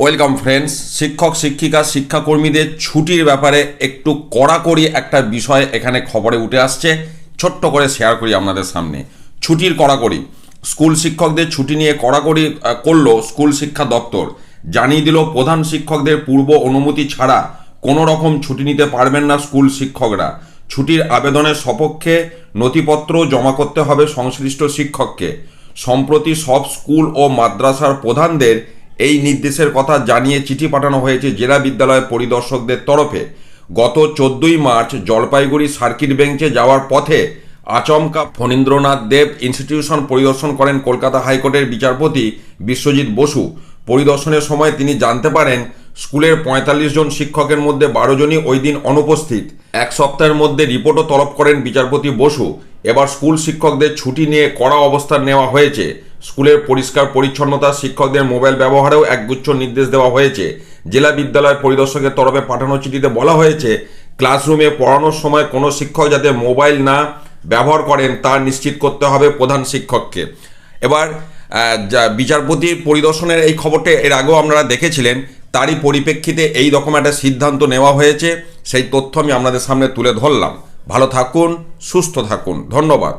Welcome friends, শিক্ষক, শিক্ষিকা, শিক্ষাকর্মীদের ছুটির ব্যাপারে একটু কড়াকড়ি একটা বিষয় এখানে খবরে উঠে আসছে, ছোট্ট করে শেয়ার করি আপনাদের সামনে। ছুটির কড়াকড়ি। স্কুল শিক্ষকদের ছুটি নিয়ে কড়াকড়ি করল স্কুল শিক্ষা দপ্তর। জানিয়ে দিল প্রধান শিক্ষকদের পূর্ব অনুমতি ছাড়া কোনো রকম ছুটি নিতে পারবেন না স্কুল শিক্ষকরা। ছুটির আবেদনের সপক্ষে নথিপত্র জমা করতে হবে সংশ্লিষ্ট শিক্ষককে। সম্প্রতি সব স্কুল ও মাদ্রাসার প্রধানদের এই নির্দেশের কথা জানিয়ে চিঠি পাঠানো হয়েছে জেলা বিদ্যালয় পরিদর্শকদের তরফে। গত চোদ্দই মার্চ জলপাইগুড়ি সার্কিট বেঞ্চে যাওয়ার পথে আচমকা ফণীন্দ্রনাথ দেব ইনস্টিটিউশন পরিদর্শন করেন কলকাতা হাইকোর্টের বিচারপতি বিশ্বজিৎ বসু। পরিদর্শনের সময় তিনি জানতে পারেন, স্কুলের পঁয়তাল্লিশ জন শিক্ষকের মধ্যে বারো জনই ওই দিন অনুপস্থিত। এক সপ্তাহের মধ্যে রিপোর্টও তলব করেন বিচারপতি বসু। এবার স্কুল শিক্ষকদের ছুটি নিয়ে কড়া অবস্থান নেওয়া হয়েছে। স্কুলের পরিষ্কার পরিচ্ছন্নতা, শিক্ষকদের মোবাইল ব্যবহারেও একগুচ্ছ নির্দেশ দেওয়া হয়েছে। জেলা বিদ্যালয় পরিদর্শকের তরফে পাঠানো চিঠিতে বলা হয়েছে, ক্লাসরুমে পড়ানোর সময় কোনো শিক্ষক যাতে মোবাইল না ব্যবহার করেন, তা নিশ্চিত করতে হবে প্রধান শিক্ষককে। এবার বিচারপতির পরিদর্শনের এই খবরটা এর আগেও আপনারা দেখেছিলেন, তারই পরিপ্রেক্ষিতে এই রকম একটা সিদ্ধান্ত নেওয়া হয়েছে। সেই তথ্য আমি আপনাদের সামনে তুলে ধরলাম। ভালো থাকুন, সুস্থ থাকুন। ধন্যবাদ।